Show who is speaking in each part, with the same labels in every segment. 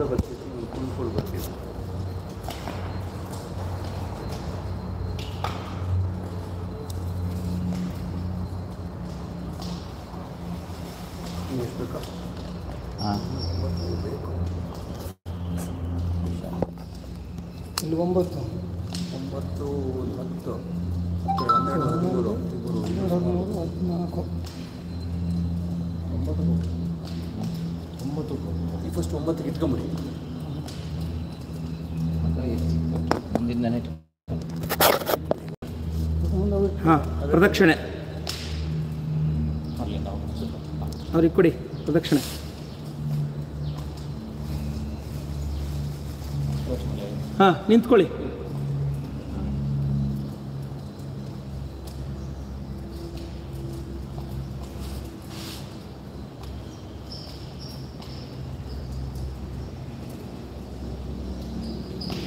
Speaker 1: ಅಂತ ಬರ್ತೈತಿ ನೀವು ತುಂಬಿಕೊಂಡು
Speaker 2: ಬರ್ತೀವಿ
Speaker 3: ಇಲ್ಲಿ ಒಂಬತ್ತು.
Speaker 1: ಒಂಬತ್ತು ಒಂದು ಹತ್ತು ಒಂಬತ್ತಿಗೆ ಇಟ್ಕೊಂಬಿಡಿ.
Speaker 4: ಹಾಂ ಪ್ರದಕ್ಷಿಣೆ. ಅವ್ರಿಗೆ ಕೊಡಿ ಪ್ರದಕ್ಷಿಣೆ. ಹಾಂ ನಿಂತ್ಕೊಳ್ಳಿ.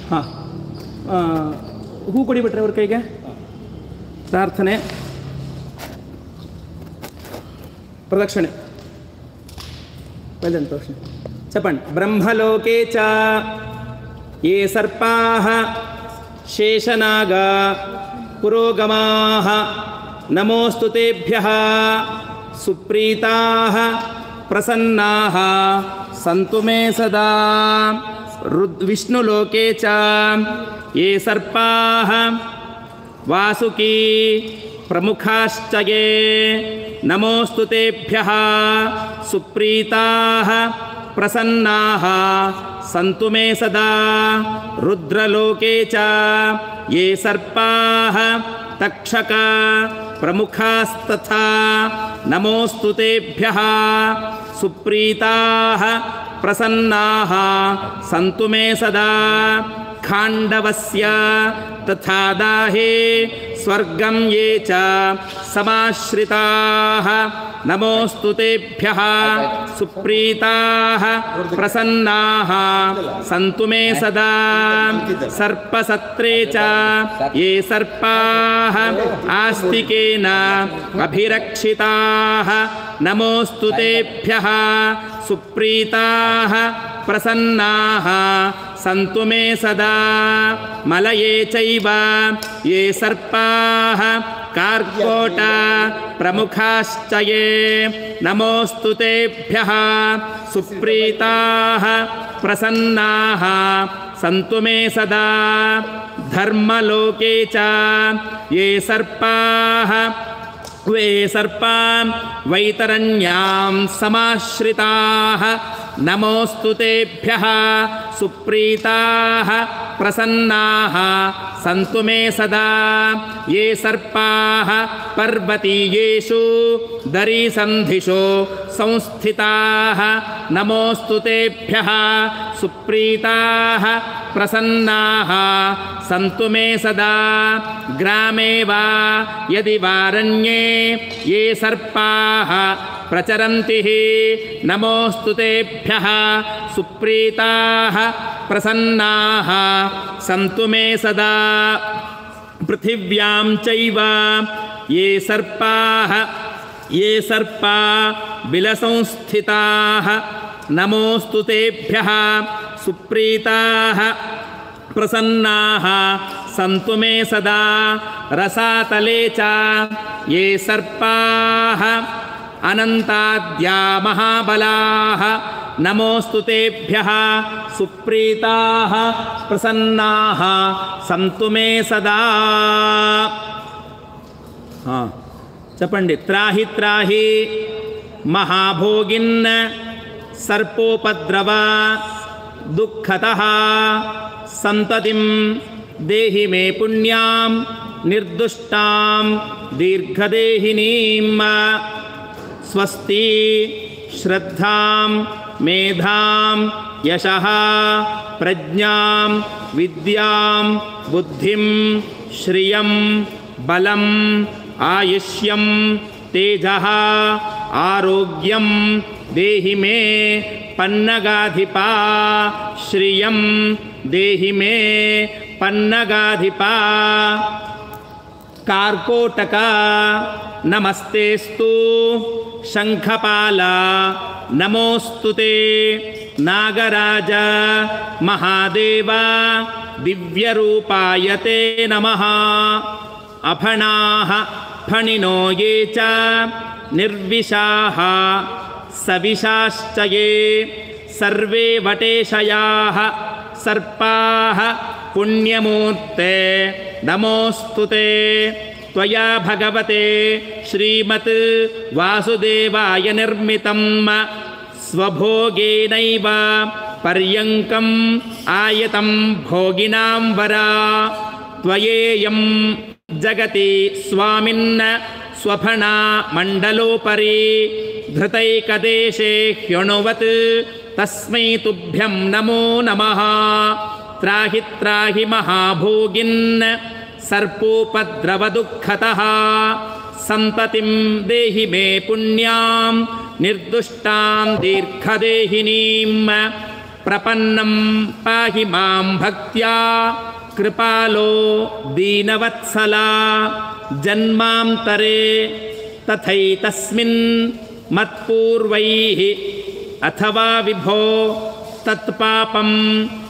Speaker 4: हाँ। हू कोट्रे और कई प्रार्थने। प्रदक्षिणे। वज़न तो प्रदक्षिण। चपण ब्रह्मलोके ये सर्पा शेषनागा पुरोगमा नमोस्तुतेभ्य सुप्रीता प्रसन्ना सन्त मे सदा। विष्णुलोके च। ये सर्पाः वासुकी प्रमुखाश्च ये। नमोऽस्तु तेभ्यः सुप्रीताः प्रसन्नाः सन्तु मे सदा। रुद्रलोके च। ये सर्पाः तक्षका प्रमुखास्तथा नमोऽस्तु तेभ्यः सुप्रीताः प्रसन्नाः सन्तु मे सदा खाण्डवस्य तथा दाहे स्वर्गं ये च समाश्रिताः नमोऽस्तु तेभ्यः सुप्रीताः प्रसन्नाः। सन्तु मे सदा। सर्पसत्रे च ये सर्पाः आस्तिकेन अभिरक्षिताः। नमोऽस्तु तेभ्यः सुप्रीताः प्रसन्नाः। सन्तु मे सदा। मलये चैव ये सर्पाः कार्कोटा प्रमुखाश्च ये नमोऽस्तु तेभ्यः। सुप्रीताः प्रसन्नाः। सन्तु मे सदा। धर्मलोके च। ये सर्पाः वे सर्पां वैतरण्यां समाश्रिताः। नमोऽस्तु तेभ्यः। सुप्रीताः प्रसन्नाः। सन्तु मे सदा। ये सर्पाः पर्वतीयेषु दरीसन्धिषु संस्थिताः। नमोऽस्तु तेभ्यः सुप्रीताः प्रसन्नाः। सन्तु मे सदा ग्रामे वा यदि वारण्ये ये सर्पाः प्रचरन्ति नमोऽस्तु तेभ्यः। सुप्रीताः प्रसन्नाः। सन्तु मे सदा पृथिव्यां चैव ये सर्पाः ये सर्पा बिलसंस्थिताः नमोऽस्तु तेभ्यः सुप्रीताः प्रसन्नाः। सन्तु मे सदा रसातले च ये सर्पाः। अनन्ताद्या महाबलाः। नमोऽस्तु तेभ्यः सुप्रीताः प्रसन्नाः। सन्तु मे सदा। चपण्डि। त्राहि त्राहि। महाभोगिन् सर्पोपद्रव दुःखतः सन्ततिं देहि मे पुण्यां निर्दुष्टां दीर्घदेहिनीं स्वस्ति श्रद्धां मेधां यशः प्रज्ञां विद्यां बुद्धिं श्रियं बलम् आयुष्यं तेजः आरोग्यं देहि मे पन्नगाधिपा श्रियं। देहि मे पन्नगाधिपा। कार्कोटक नमस्तेस्तु शङ्खपाल नमोऽस्तु ते। नागराज महादेव दिव्यरूपाय ते नमः। अफणाः फणिनो ये च निर्विशाः सविशाश्च ये सर्वे वटेशयाः सर्पाः पुण्यमूर्ते। नमोऽस्तु ते। त्वया भगवते श्रीमत् वासुदेवाय निर्मितं स्वभोगेनैव पर्यङ्कम् आयतं भोगिनां वरा। त्वयेयं जगति स्वामिन् स्वफणा मण्डलोपरि धृतैकदेशे ह्यणुवत्। तस्मै तुभ्यं नमो नमः। त्राहि त्राहि महाभोगिन्। सर्पोपद्रवदुःखतः। सन्ततिं देहि मे पुण्यां। निर्दुष्टां दीर्घदेहिनीं। प्रपन्नं पाहि मां भक्त्या। कृपालो दीनवत्सला। जन्मान्तरे तथैतस्मिन् मत्पूर्वैः अथवा विभो तत्पापं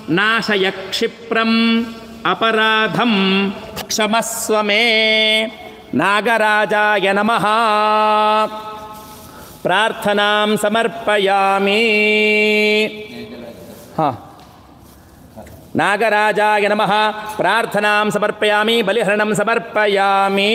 Speaker 4: नाशय क्षिप्रम् अपराधं क्षमस्व मे नागराजाय नमः। प्रार्थनां समर्पयामि। नागराजाय नमः। प्रार्थनां समर्पयामि। बलिहरणं समर्पयामि